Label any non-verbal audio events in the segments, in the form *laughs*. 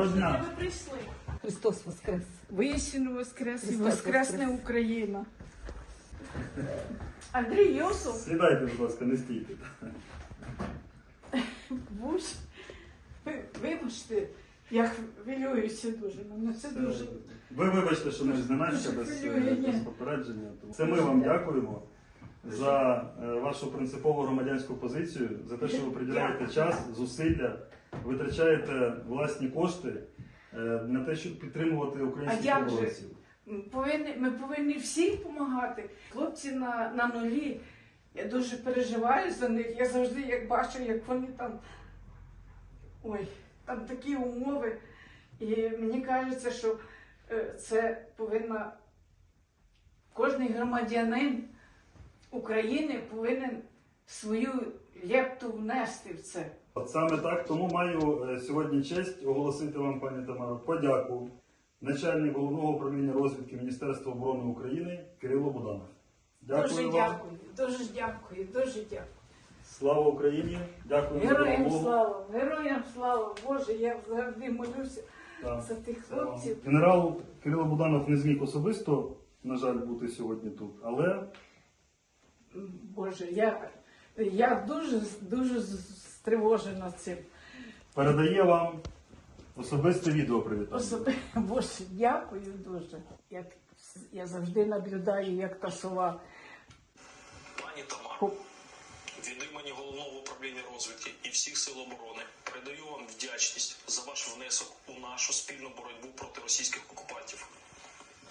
Доброго дня. Ви прийшли. Христос Воскрес! Воістину воскрес і воскресне воскрес. Україна. Андрій Йосов, Сідайте, будь ласка, не стійте. Буш, ви- вибачте, я хвилююся дуже. Мене це дуже. Ви вибачте, що ми ж зненацька без, Хвилює, без попередження. Це ми вам дякуємо за е, вашу принципову громадянську позицію, за те, що ви приділяєте час, зусилля, витрачаєте власні кошти е, на те, щоб підтримувати українських оборонців. Повинні, ми повинні всім допомагати. Хлопці на, на нулі. Я дуже переживаю за них. Я завжди як бачу, як вони там. Ой, там такі умови. І мені кажеться, що е, це повинна кожен громадянин України повинен свою лепту внести в це. От саме так, тому маю е, сьогодні честь оголосити вам, пані Тамаро, подяку начальник головного управління розвідки Міністерства оборони України Кирило Буданов. Дякую дуже вам. дякую, дуже дякую, дуже дякую. Слава Україні! Дякую Героям слава, героям слава, Боже, я завжди молюся Так. за тих хлопців. Генерал Кирило Буданов не зміг особисто, на жаль, бути сьогодні тут, але Боже, я, я дуже, дуже стривожена цим. передає вам особисте відео привітання. Особи... *laughs* Боже, дякую дуже. Як я завжди наблюдаю, як та сова. Пані Тамара, Хоп. від імені головного управління розвідки і всіх сил оборони передаю вам вдячність за ваш внесок у нашу спільну боротьбу проти російських окупантів.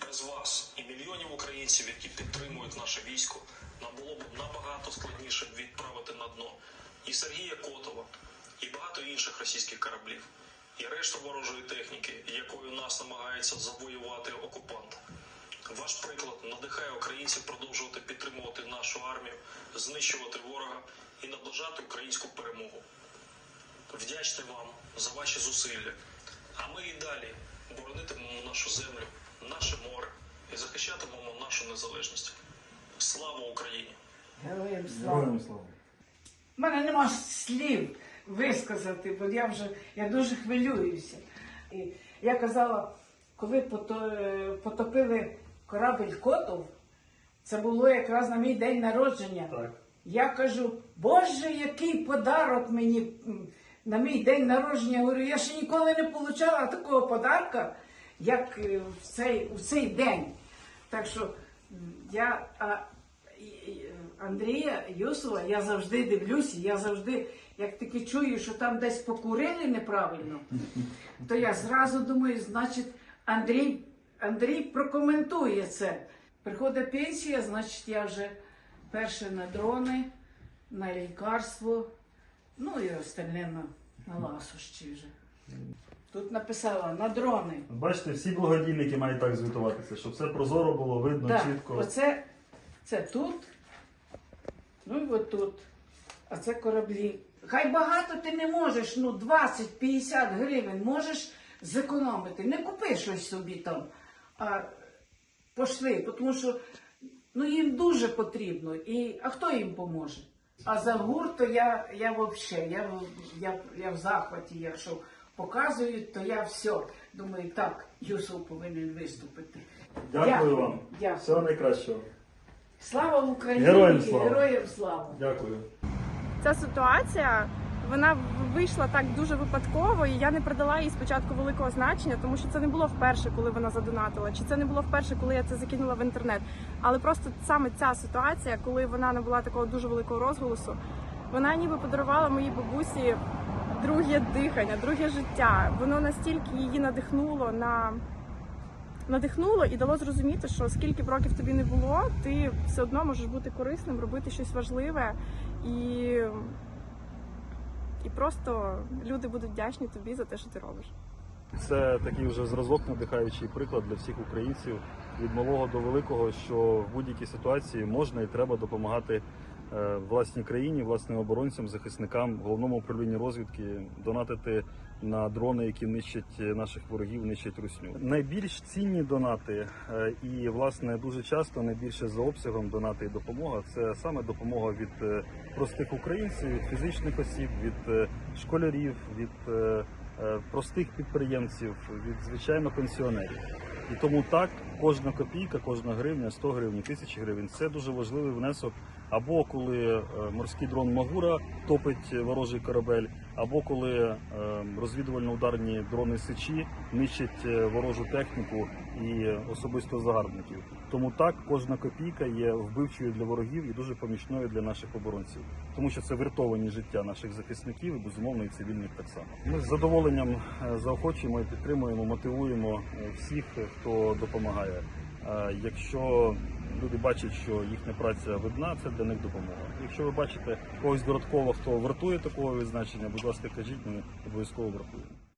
Без вас і мільйонів українців, які підтримують наше військо, нам було б набагато складніше відправити на дно і Сергія Котова, і багато інших російських кораблів, і решту ворожої техніки, якою нас намагається завоювати окупант. Ваш приклад надихає українців продовжувати підтримувати нашу армію, знищувати ворога і наближати українську перемогу. Вдячний вам за ваші зусилля. А ми і далі боронитимемо нашу землю, наше море і захищатимемо нашу незалежність. Слава Україні! Героям слава. У мене нема слів висказати, бо я вже я дуже хвилююся. І я казала, коли потопили корабель Котов, це було якраз на мій день народження. Так. Я кажу, Боже, який подарок мені на мій день народження. Я говорю, я ще ніколи не отримала такого подарка, як е, в цей, в цей день. Так що я а, Андрія Юсова, я завжди дивлюся, я завжди, як таки чую, що там десь покурили неправильно, то я зразу думаю, значить, Андрій, Андрій прокоментує це. Приходить пенсія, значить, я вже перше на дрони, на лікарство, ну і остальне на, на ласощі вже. Тут написала на дрони. Бачите, всі благодійники мають так звітуватися, щоб все прозоро було видно, Так, чітко. оце це тут, ну і от тут. А це кораблі. Хай багато ти не можеш, ну 20-50 гривень можеш зекономити. Не купи щось собі там, а пошли, тому що ну, їм дуже потрібно. І, а хто їм поможе? А за гурт, то я, я взагалі, я, я, я в захваті, якщо показують, то я все. Думаю, так, Юсов повинен виступити. Дякую Дякую. вам. Дякую. Всього найкращого. Слава Україні! Героям слава! Героям слава! Дякую. ця ситуація вона вийшла так дуже випадково, і я не придала їй спочатку великого значення, тому що це не було вперше, коли вона задонатила, чи це не було вперше, коли я це закинула в інтернет. Але просто саме ця ситуація, коли вона не була такого дуже великого розголосу, вона ніби подарувала моїй бабусі друге дихання, друге життя. Воно настільки її надихнуло на. Надихнуло і дало зрозуміти, що скільки б років тобі не було, ти все одно можеш бути корисним, робити щось важливе і, і просто люди будуть вдячні тобі за те, що ти робиш. Це такий вже зразок надихаючий приклад для всіх українців від малого до великого, що в будь-якій ситуації можна і треба допомагати власній країні, власним оборонцям, захисникам, головному управлінню розвідки, донатити на дрони, які нищать наших ворогів, нищать русню. Найбільш цінні донати е, і власне дуже часто найбільше за обсягом донати і допомога це саме допомога від е, простих українців, від фізичних осіб, від е, школярів, від е, е, простих підприємців, від звичайно пенсіонерів. І тому так кожна копійка, кожна гривня, 100 гривень, 1000 гривень це дуже важливий внесок. Або коли е, морський дрон Магура топить ворожий корабель, або коли е, розвідувально-ударні дрони Сичі нищать е, ворожу техніку і особисто загарбників. Тому так кожна копійка є вбивчою для ворогів і дуже помічною для наших оборонців, тому що це врятовані життя наших захисників і безумовно і цивільних так само. Ми з задоволенням заохочуємо і підтримуємо, мотивуємо всіх, хто допомагає. Якщо люди бачать, що їхня праця видна, це для них допомога. Якщо ви бачите когось додатково, хто вартує такого відзначення, будь ласка, кажіть, ми обов'язково врахуємо.